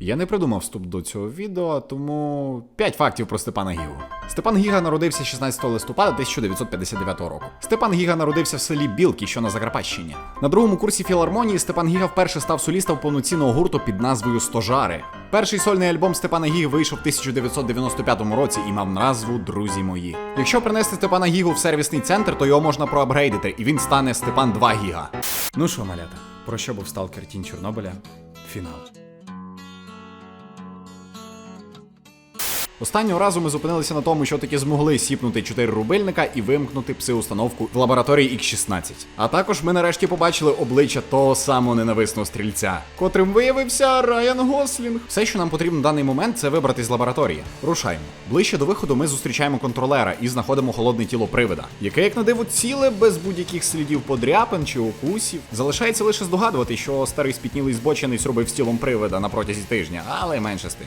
Я не придумав вступ до цього відео, тому 5 фактів про Степана Гігу. Степан Гіга народився 16 листопада 1959 року. Степан Гіга народився в селі Білки, що на Закарпатщині. На другому курсі філармонії Степан Гіга вперше став солістом повноцінного гурту під назвою Стожари. Перший сольний альбом Степана Гіги вийшов в 1995 році і мав назву Друзі мої. Якщо принести Степана Гігу в сервісний центр, то його можна проапгрейдити, і він стане Степан 2 Гіга. Ну що, малята, про що був сталкер Тінь Чорнобиля? Фінал. Останнього разу ми зупинилися на тому, що таки змогли сіпнути 4 рубильника і вимкнути пси-установку в лабораторії X16. А також ми нарешті побачили обличчя того самого ненависного стрільця, котрим виявився Райан Гослінг. Все, що нам потрібно в даний момент, це вибрати з лабораторії. Рушаймо. Ближче до виходу ми зустрічаємо контролера і знаходимо холодне тіло привида, яке, як на диво, ціле без будь-яких слідів подряпин чи укусів. Залишається лише здогадувати, що старий спітнілий збочений робив з тілом привида на протязі тижня, але менше з тим.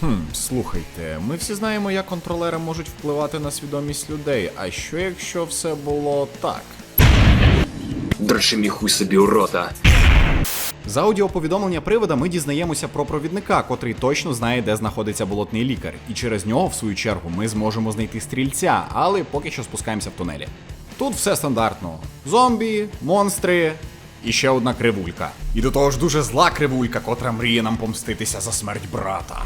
Хм, слухайте, ми всі знаємо, як контролери можуть впливати на свідомість людей. А що якщо все було так? Драши мій хуй собі у рота. За аудіоповідомлення привода ми дізнаємося про провідника, котрий точно знає, де знаходиться болотний лікар, і через нього, в свою чергу, ми зможемо знайти стрільця, але поки що спускаємося в тунелі. Тут все стандартно: зомбі, монстри і ще одна кривулька. І до того ж дуже зла кривулька, котра мріє нам помститися за смерть брата.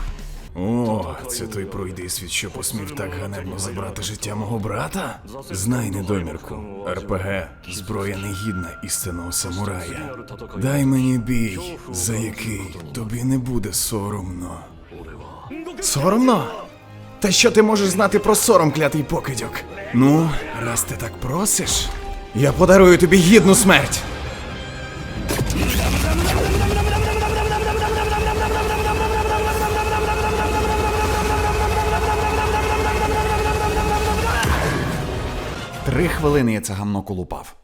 О, це той пройдий світ, що посмів так ганебно забрати життя мого брата? Знай недомірку. РПГ зброя негідна істинного самурая. Дай мені бій, за який тобі не буде соромно. Соромно? Та що ти можеш знати про сором, клятий покидьок? Ну, раз ти так просиш, я подарую тобі гідну смерть. Три хвилини я це гамно колупав.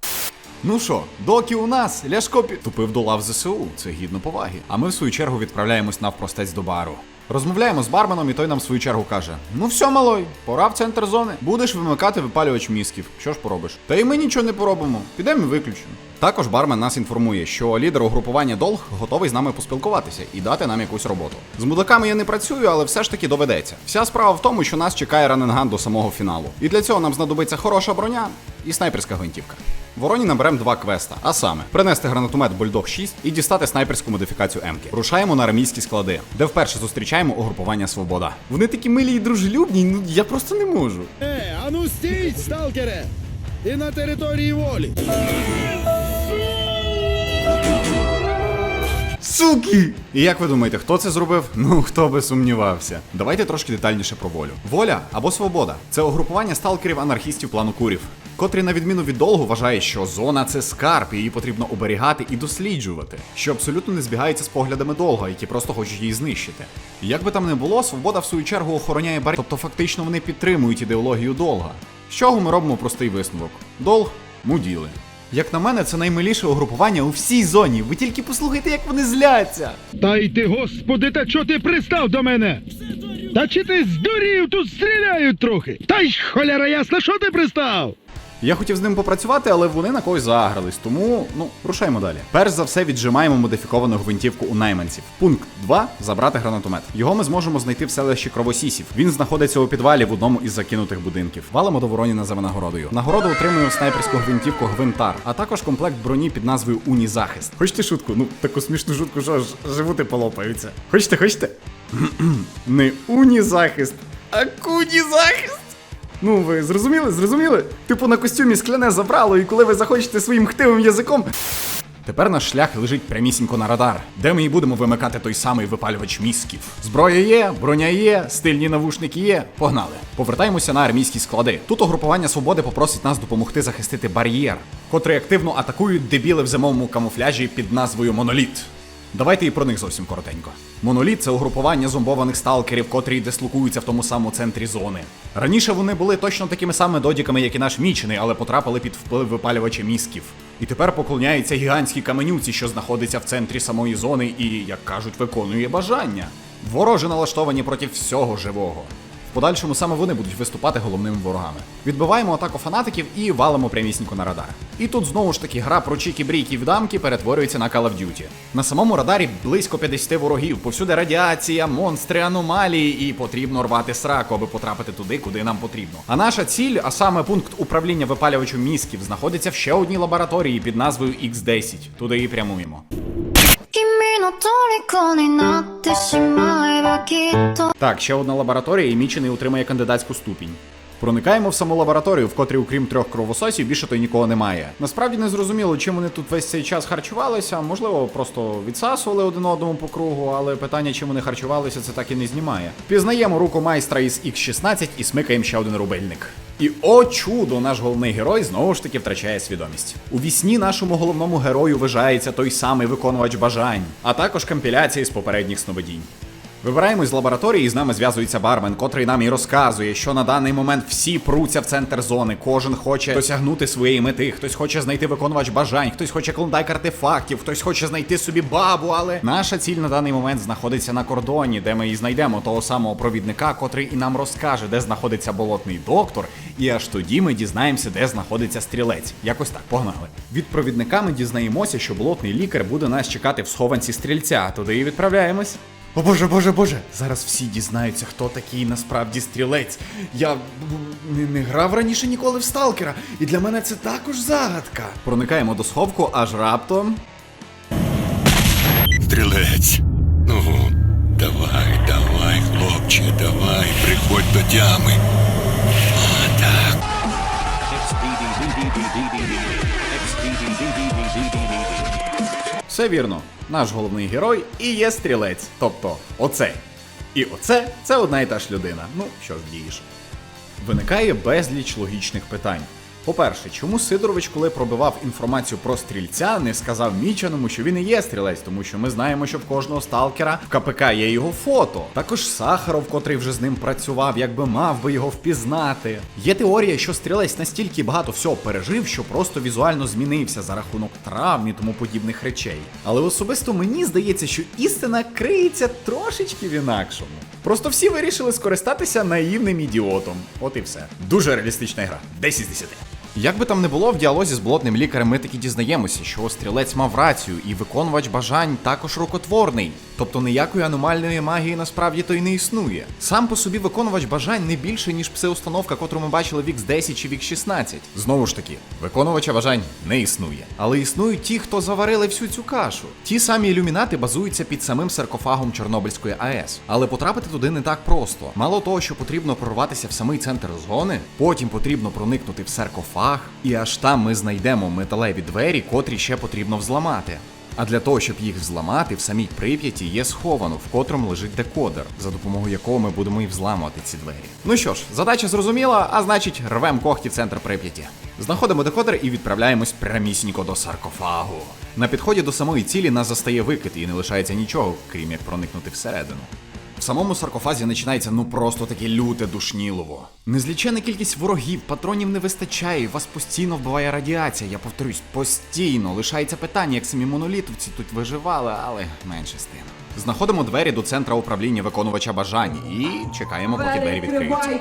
Ну що, доки у нас Ляшко підтупив до лав ЗСУ, це гідно поваги. А ми в свою чергу відправляємось навпростець до бару. Розмовляємо з барменом, і той нам в свою чергу каже: Ну все, малой, пора в центр зони. Будеш вимикати випалювач мізків. Що ж поробиш? Та й ми нічого не поробимо. Підемо і виключимо. Також бармен нас інформує, що лідер угрупування Долг готовий з нами поспілкуватися і дати нам якусь роботу. З мудаками я не працюю, але все ж таки доведеться. Вся справа в тому, що нас чекає раненган до самого фіналу. І для цього нам знадобиться хороша броня і снайперська гвинтівка. Вороні наберемо два квеста, а саме принести гранатомет Бульдог 6 і дістати снайперську модифікацію М-ки. Рушаємо на армійські склади, де вперше зустрічаємо угрупування Свобода. Вони такі милі і дружелюбні, ну я просто не можу. Е, а ну стій, сталкере! Ти на території волі. Суки! І як ви думаєте, хто це зробив? Ну хто би сумнівався. Давайте трошки детальніше про волю. Воля або свобода це угрупування сталкерів анархістів плану курів, котрі, на відміну від долгу, вважає, що зона це скарб, її потрібно оберігати і досліджувати, що абсолютно не збігається з поглядами долга, які просто хочуть її знищити. Як би там не було, свобода в свою чергу охороняє бар, тобто фактично вони підтримують ідеологію долга. З чого ми робимо простий висновок: долг муділи. Як на мене, це наймиліше угрупування у всій зоні. Ви тільки послухайте, як вони зляться. Та й ти, господи, та чого ти пристав до мене? Та чи ти здурів, тут стріляють трохи? Та й холяра ясна, що ти пристав? Я хотів з ним попрацювати, але вони на когось загрались, тому ну рушаймо далі. Перш за все віджимаємо модифіковану гвинтівку у найманців. Пункт 2 забрати гранатомет. Його ми зможемо знайти в селищі Кровосісів. Він знаходиться у підвалі в одному із закинутих будинків. Валимо до Вороніна за винагородою. Нагороду отримуємо снайперську гвинтівку Гвинтар, а також комплект броні під назвою Унізахист. Хочете шутку? Ну таку смішну шутку, що ж живути полопаються. Хочете, хочете? Не унізахист, а кунізахист. Ну, ви зрозуміли? Зрозуміли? Типу на костюмі скляне забрало, і коли ви захочете своїм хтивим язиком. Тепер наш шлях лежить прямісінько на радар, де ми і будемо вимикати той самий випалювач мізків. Зброя є, броня є, стильні навушники є. Погнали. Повертаємося на армійські склади. Тут угрупування свободи попросить нас допомогти захистити бар'єр, котрий активно атакують дебіли в зимовому камуфляжі під назвою Моноліт. Давайте і про них зовсім коротенько. Моноліт це угрупування зомбованих сталкерів, котрі дислокуються в тому самому центрі зони. Раніше вони були точно такими самими додіками, як і наш мічений, але потрапили під вплив випалювача мізків. І тепер поклоняється гігантській каменюці, що знаходиться в центрі самої зони і, як кажуть, виконує бажання. Вороже налаштовані проти всього живого В подальшому саме вони будуть виступати головними ворогами. Відбиваємо атаку фанатиків і валимо прямісінько на радар. І тут знову ж таки гра про чікі брійки в дамки перетворюється на Call of Duty. На самому радарі близько 50 ворогів, повсюди радіація, монстри, аномалії, і потрібно рвати сраку, аби потрапити туди, куди нам потрібно. А наша ціль, а саме пункт управління випалювачем мізків, знаходиться в ще одній лабораторії під назвою X10. Туди і прямуємо. 君の虜になってしまえばきっと так, ще одна лабораторія, і Мічений отримає кандидатську ступінь. Проникаємо в саму лабораторію, в котрій, окрім трьох кровососів, більше то й нікого немає. Насправді не зрозуміло, чим вони тут весь цей час харчувалися. Можливо, просто відсасували один одному по кругу, але питання, чим вони харчувалися, це так і не знімає. Пізнаємо руку майстра із X16 і смикаємо ще один рубельник. І о чудо, наш головний герой знову ж таки втрачає свідомість. У вісні нашому головному герою вижається той самий виконувач бажань, а також компіляції з попередніх сновидінь. Вибираємось з лабораторії, і з нами зв'язується бармен, котрий нам і розказує, що на даний момент всі пруться в центр зони. Кожен хоче досягнути своєї мети. Хтось хоче знайти виконувач бажань, хтось хоче клондайк артефактів, хтось хоче знайти собі бабу. Але наша ціль на даний момент знаходиться на кордоні, де ми і знайдемо того самого провідника, котрий і нам розкаже, де знаходиться болотний доктор. І аж тоді ми дізнаємося, де знаходиться стрілець. Якось так, погнали. Від провідника ми дізнаємося, що болотний лікар буде нас чекати в схованці стрільця. Туди і відправляємось. О боже, боже, боже! Зараз всі дізнаються, хто такий насправді стрілець. Я не, не грав раніше ніколи в сталкера, і для мене це також загадка. Проникаємо до сховку, аж раптом. Стрілець. Ну, давай, давай, хлопче, давай, приходь до тями. А, так. Все вірно, наш головний герой і є стрілець. Тобто, оцей. І оце це одна і та ж людина. Ну, що ж дієш. Виникає безліч логічних питань. По-перше, чому Сидорович, коли пробивав інформацію про стрільця, не сказав Мічаному, що він і є стрілець, тому що ми знаємо, що в кожного сталкера в КПК є його фото. Також Сахаров, котрий вже з ним працював, якби мав би його впізнати. Є теорія, що стрілець настільки багато всього пережив, що просто візуально змінився за рахунок травм і тому подібних речей. Але особисто мені здається, що істина криється трошечки в інакшому. Просто всі вирішили скористатися наївним ідіотом. От і все. Дуже реалістична гра. 10 з 10. Як би там не було, в діалозі з болотним лікарем ми таки дізнаємося, що стрілець мав рацію, і виконувач бажань також рукотворний. Тобто ніякої аномальної магії насправді то й не існує. Сам по собі виконувач бажань не більше, ніж псеустановка, котру ми бачили в X10 чи в X16. Знову ж таки, виконувача бажань не існує. Але існують ті, хто заварили всю цю кашу. Ті самі ілюмінати базуються під самим саркофагом Чорнобильської АЕС. Але потрапити туди не так просто. Мало того, що потрібно прорватися в самий центр зони, потім потрібно проникнути в саркофаг, і аж там ми знайдемо металеві двері, котрі ще потрібно взламати. А для того, щоб їх взламати, в самій Прип'яті є сховано, в котрому лежить декодер, за допомогою якого ми будемо і взламувати ці двері. Ну що ж, задача зрозуміла, а значить, рвем когті в центр Прип'яті. Знаходимо декодер і відправляємось прямісінько до саркофагу. На підході до самої цілі нас застає викид і не лишається нічого, крім як проникнути всередину. Самому саркофазі починається ну просто таке люте душнілово. Незлічена кількість ворогів, патронів не вистачає, вас постійно вбиває радіація. Я повторюсь, постійно лишається питання, як самі монолітовці тут виживали, але менше з тим. Знаходимо двері до центра управління виконувача бажань і чекаємо, поки двері відкриються.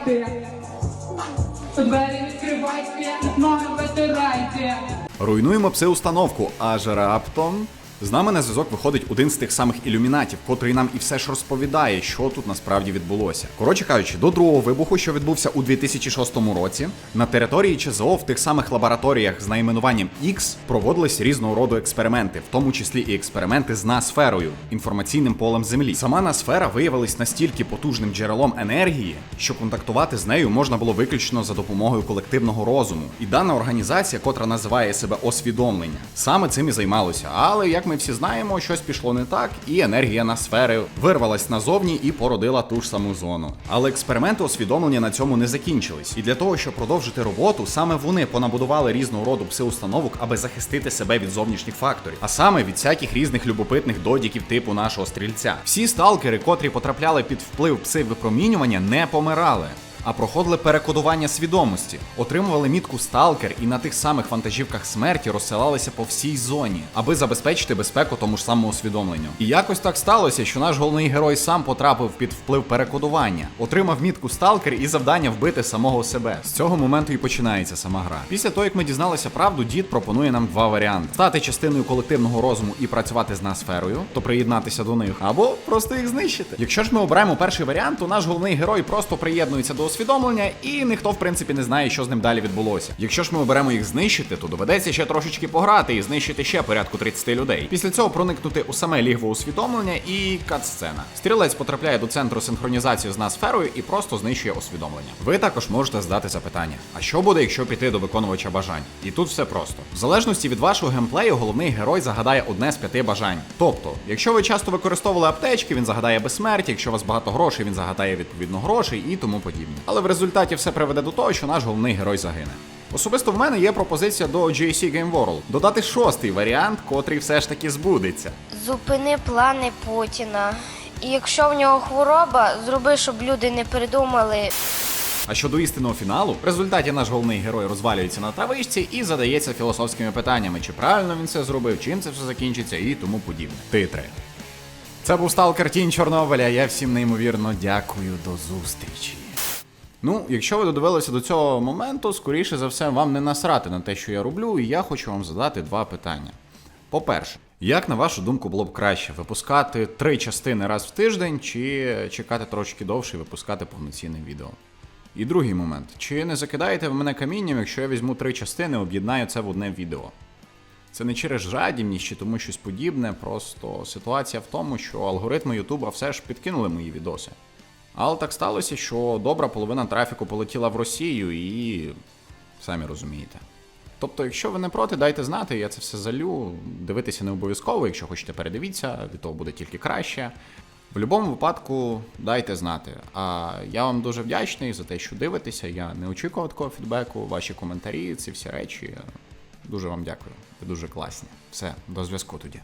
Двері відкривайте, ноги витирайте! Руйнуємо псиустановку, аж раптом. З нами на зв'язок виходить один з тих самих ілюмінатів, котрий нам і все ж розповідає, що тут насправді відбулося. Коротше кажучи, до другого вибуху, що відбувся у 2006 році, на території ЧЗО в тих самих лабораторіях з найменуванням X проводились різного роду експерименти, в тому числі і експерименти з насферою, інформаційним полем Землі. Сама насфера виявилась настільки потужним джерелом енергії, що контактувати з нею можна було виключно за допомогою колективного розуму. І дана організація, котра називає себе освідомлення, саме цим і займалося. Але як ми всі знаємо, щось пішло не так, і енергія на сфери вирвалась назовні і породила ту ж саму зону. Але експерименти освідомлення на цьому не закінчились. І для того, щоб продовжити роботу, саме вони понабудували різного роду псиустановок, аби захистити себе від зовнішніх факторів, а саме від всяких різних любопитних додіків типу нашого стрільця. Всі сталкери, котрі потрапляли під вплив пси-випромінювання, не помирали. А проходили перекодування свідомості, отримували мітку сталкер і на тих самих вантажівках смерті розсилалися по всій зоні, аби забезпечити безпеку тому ж самому усвідомленню. І якось так сталося, що наш головний герой сам потрапив під вплив перекодування, отримав мітку сталкер і завдання вбити самого себе. З цього моменту і починається сама гра. Після того, як ми дізналися правду, дід пропонує нам два варіанти: стати частиною колективного розуму і працювати з насферою, то приєднатися до них, або просто їх знищити. Якщо ж ми обираємо перший варіант, то наш головний герой просто приєднується до усвідомлення, і ніхто, в принципі, не знає, що з ним далі відбулося. Якщо ж ми оберемо їх знищити, то доведеться ще трошечки пограти і знищити ще порядку 30 людей. Після цього проникнути у саме лігво усвідомлення і кат-сцена. Стрілець потрапляє до центру синхронізації з насферою і просто знищує усвідомлення. Ви також можете здати запитання: а що буде, якщо піти до виконувача бажань? І тут все просто. В залежності від вашого геймплею, головний герой загадає одне з п'яти бажань. Тобто, якщо ви часто використовували аптечки, він загадає безсмертя, якщо у вас багато грошей, він загадає відповідно грошей і тому подібне. Але в результаті все приведе до того, що наш головний герой загине. Особисто в мене є пропозиція до GSC Game World додати шостий варіант, котрий все ж таки збудеться. Зупини плани Путіна. І якщо в нього хвороба, зроби, щоб люди не придумали. А щодо істинного фіналу, в результаті наш головний герой розвалюється на травичці і задається філософськими питаннями, чи правильно він це зробив, чим це все закінчиться і тому подібне. Титри. Це був Сталкер Тінь Чорнобиля. Я всім неймовірно дякую до зустрічі. Ну, якщо ви додивилися до цього моменту, скоріше за все, вам не насрати на те, що я роблю, і я хочу вам задати два питання. По-перше, як на вашу думку було б краще випускати три частини раз в тиждень, чи чекати трошки довше і випускати повноцінне відео? І другий момент: чи не закидаєте ви мене камінням, якщо я візьму три частини, об'єднаю це в одне відео? Це не через жадібність чи тому щось подібне, просто ситуація в тому, що алгоритми Ютуба все ж підкинули мої відоси. Але так сталося, що добра половина трафіку полетіла в Росію і самі розумієте. Тобто, якщо ви не проти, дайте знати, я це все залю. Дивитися не обов'язково, якщо хочете, передивіться, від того буде тільки краще. В будь-якому випадку дайте знати. А я вам дуже вдячний за те, що дивитеся. Я не очікував такого фідбеку, ваші коментарі, ці всі речі. Дуже вам дякую. Ви дуже класні. Все, до зв'язку тоді.